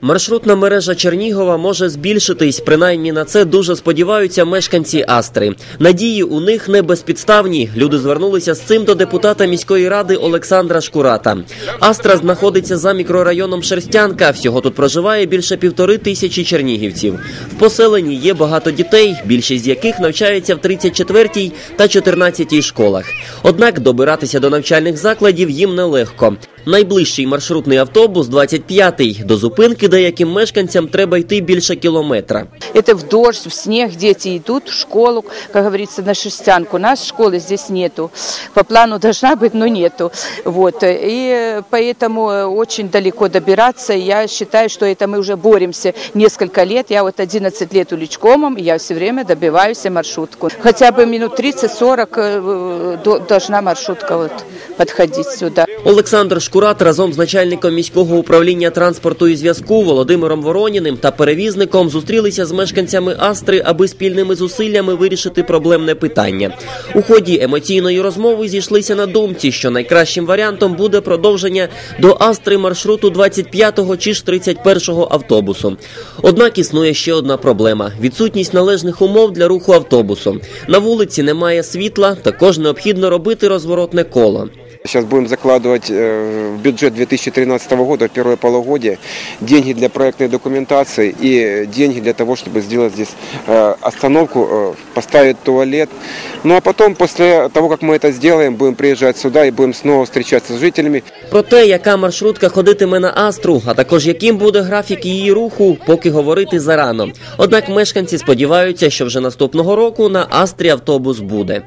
Маршрутна мережа Чернігова може збільшитись. Принаймні на це дуже сподіваються мешканці Астри. Надії у них не безпідставні. Люди звернулися з цим до депутата міської ради Олександра Шкурата. Астра знаходиться за мікрорайоном Шерстянка. Всього тут проживає більше півтори тисячі чернігівців. В поселенні є багато дітей, більшість з яких навчається в 34-й та 14-й школах. Однак добиратися до навчальних закладів їм нелегко. Найближчий маршрутний автобус 25-й. До зупинки деяким мешканцям треба йти більше кілометра. Это в дождь, в снег дети идут в школу, как говорится, на шерстянку. У нас школы здесь нету. По плану должна быть, но нету. Вот. И поэтому очень далеко добираться. Я считаю, что это мы уже боремся несколько лет. Я вот 11 лет уличкомом, и я все время добиваюсь маршрутку. Хотя бы минут 30-40 э, до- должна маршрутка вот подходить сюда. Олександр Шкурат разом з начальником міського управління транспорту і зв'язку Володимиром Вороніним та перевізником зустрілися з мешканцями Астри, аби спільними зусиллями вирішити проблемне питання. У ході емоційної розмови зійшлися на думці, що найкращим варіантом буде продовження до Астри маршруту 25-го чи ж 31-го автобусу. Однак існує ще одна проблема: відсутність належних умов для руху автобусом. На вулиці немає світла, також необхідно робити розворотне коло. Сейчас будем закладывать э, в бюджет 2013 года, в первое полугодие, деньги для проектной документации и деньги для того, чтобы сделать здесь э, остановку, э, поставить туалет. Ну а потом, после того, как мы это сделаем, будем приезжать сюда и будем снова встречаться с жителями. Про те, яка маршрутка ходитиме на Астру, а також яким буде графік її руху, поки говорити зарано. Однак мешканці сподіваються, що вже наступного року на Астрі автобус буде.